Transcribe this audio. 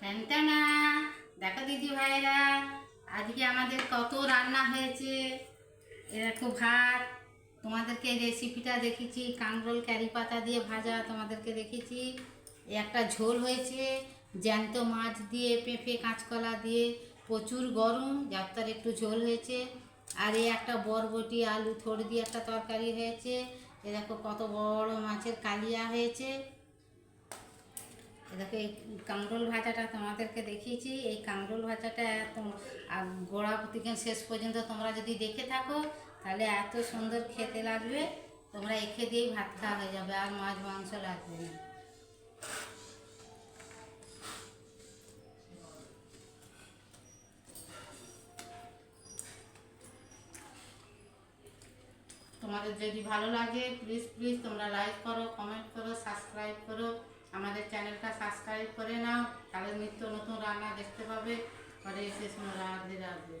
ট্যানটানা দেখো দিদি ভাইরা, আজকে আমাদের কত রান্না হয়েছে। এরকম ভাত, তোমাদেরকে রেসিপিটা দেখেছি কাঁকরোল ক্যারি পাতা দিয়ে ভাজা তোমাদেরকে দেখেছি একটা ঝোল হয়েছে, জ্যান্ত মাছ দিয়ে, পেঁপে, কাঁচকলা দিয়ে, প্রচুর গরম, যার তার একটু ঝোল হয়েছে। আর এই একটা বরবটি, আলু, থোড় দিয়ে একটা তরকারি হয়েছে। এ দেখো কত বড় মাছের কালিয়া হয়েছে। এ দেখো, এই কাঁকরোল ভাজাটা তোমাদেরকে দেখিয়েছি। এই কাঁকরোল ভাজাটা গোড়া থেকে শেষ পর্যন্ত তোমরা যদি দেখে থাকো, তাহলে এত সুন্দর খেতে লাগবে। তোমরা এখে দিয়েই ভাত খাওয়া হয়ে যাবে, আর মাছ, মাংস লাগবে না। তোমাদের যদি ভালো লাগে প্লিজ প্লিজ তোমরা লাইক করো কমেন্ট করো সাবস্ক্রাইব করো। তাহলে নিত্য নতুন রান্না দেখতে পাবে। বাড়ি এসে রাধে রাধে।